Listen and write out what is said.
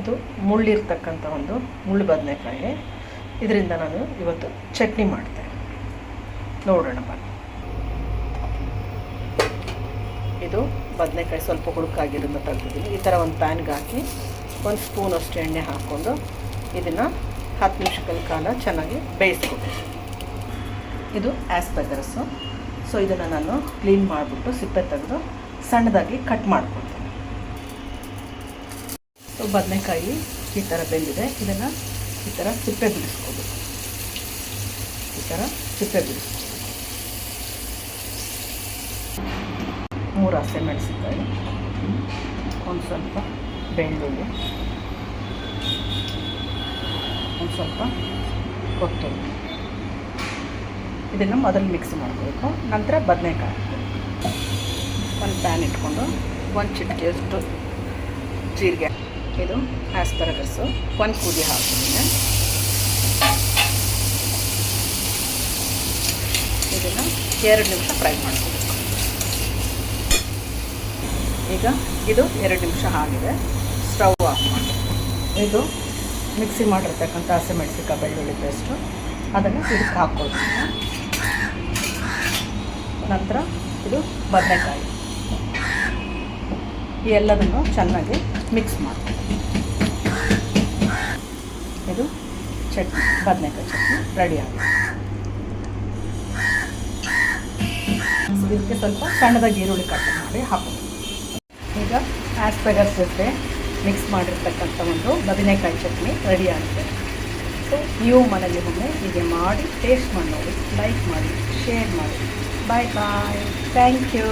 ಇದು ಮುಳ್ಳಿರ್ತಕ್ಕಂಥ ಒಂದು ಮುಳ್ಳು ಬದನೆಕಾಯಿ. ಇದರಿಂದ ನಾನು ಇವತ್ತು ಚಟ್ನಿ ಮಾಡ್ತೇನೆ ನೋಡೋಣ ಬನ್ನಿ. ಇದು ಬದನೆಕಾಯಿ ಸ್ವಲ್ಪ ಹುಡುಕಾಗಿರೋದನ್ನ ತೆಗ್ದಿದ್ದೀನಿ. ಈ ಥರ ಒಂದು ಪ್ಯಾನ್ಗೆ ಹಾಕಿ ಒಂದು ಸ್ಪೂನ್ ಅಷ್ಟು ಎಣ್ಣೆ ಹಾಕ್ಕೊಂಡು ಇದನ್ನು ಹತ್ತು ನಿಮಿಷಗಳ ಕಾಲ ಚೆನ್ನಾಗಿ ಬೇಯಿಸ್ಕೊಬೇಕು ಇದು ಆಸ್ಪೆಗರಸ್ಸು. ಸೊ ಇದನ್ನು ನಾನು ಕ್ಲೀನ್ ಮಾಡಿಬಿಟ್ಟು ಸಿಪ್ಪೆ ತೆಗೆದು ಸಣ್ಣದಾಗಿ ಕಟ್ ಮಾಡ್ಕೊಳ್ತೀನಿ. ಬದನೆಕಾಯಿ ಈ ಥರ ಬೆಂದಿದೆ. ಇದನ್ನು ಈ ಥರ ಸಿಪ್ಪೆ ಬಿಡಿಸ್ಕೋಬೇಕು ಈ ಥರ ಸಿಪ್ಪೆ ಬಿಡಿಸ್ಕೋಬೇಕು ಮೂರು ಹಸಿಮೆಣಸಿನ್ಕಾಯಿ ಒಂದು ಸ್ವಲ್ಪ ಬೆಳ್ಳುಳ್ಳಿ. ಒಂದು ಸ್ವಲ್ಪ ಕೊತ್ತಂಬರಿ. ಇದನ್ನು ಮೊದಲು ಮಿಕ್ಸ್ ಮಾಡಬೇಕು. ನಂತರ ಬದನೆಕಾಯಿ. ಒಂದು ಪ್ಯಾನ್ ಇಟ್ಕೊಂಡು ಒಂದು ಚಿಟಿಕೆಯಷ್ಟು ಜೀರಿಗೆ. ಇದು ಆಸ್ಪರಗಸ್ಸು ಒಂದು ಕುದಿ ಹಾಕಿದ್ದೀನಿ ಇದನ್ನು ಎರಡು ನಿಮಿಷ ಫ್ರೈ ಮಾಡ್ಕೋಬೇಕು. ಈಗ ಇದು ಎರಡು ನಿಮಿಷ ಆಗಿದೆ. ಸ್ಟವ್ ಆಫ್ ಮಾಡಿ. ಇದು ಮಿಕ್ಸಿ ಮಾಡಿರ್ತಕ್ಕಂಥ ಹಸಿಮೆಣಸಿಕಾಯಿ ಬೆಳ್ಳುಳ್ಳಿ ಪೇಸ್ಟು. ಅದನ್ನು ಇದಕ್ಕೆ ಹಾಕ್ಕೊಳ್ತೀನಿ. ನಂತರ ಇದು ಬದನೆಕಾಯಿ. ಎಲ್ಲದನ್ನು ಚೆನ್ನಾಗಿ ಮಿಕ್ಸ್ ಮಾಡ್ತೀನಿ ಚಟ್ನಿ ಬದನೆಕಾಯಿ ಚಟ್ನಿ ರೆಡಿ ಆಗುತ್ತೆ ಇದಕ್ಕೆ ಸ್ವಲ್ಪ ಸಣ್ಣದಾಗಿ ಈರುಳ್ಳಿ ಕಟ್ ಮಾಡಿ ಹಾಕೋದು. ಈಗ ಆಸ್ಪೆಗಸ್ ಜೊತೆ ಮಿಕ್ಸ್ ಮಾಡಿರ್ತಕ್ಕಂಥ ಒಂದು ಬದನೆಕಾಯಿ ಚಟ್ನಿ ರೆಡಿ ಆಗಿದೆ. ಸೊ ನೀವು ಮನೇಲಿ ಒಮ್ಮೆ ಹೀಗೆ ಮಾಡಿ ಟೇಸ್ಟ್ ಮಾಡಿ ನೋಡಿ ಲೈಕ್ ಮಾಡಿ ಶೇರ್ ಮಾಡಿ. ಬಾಯ್ ಬಾಯ್ ಥ್ಯಾಂಕ್ ಯು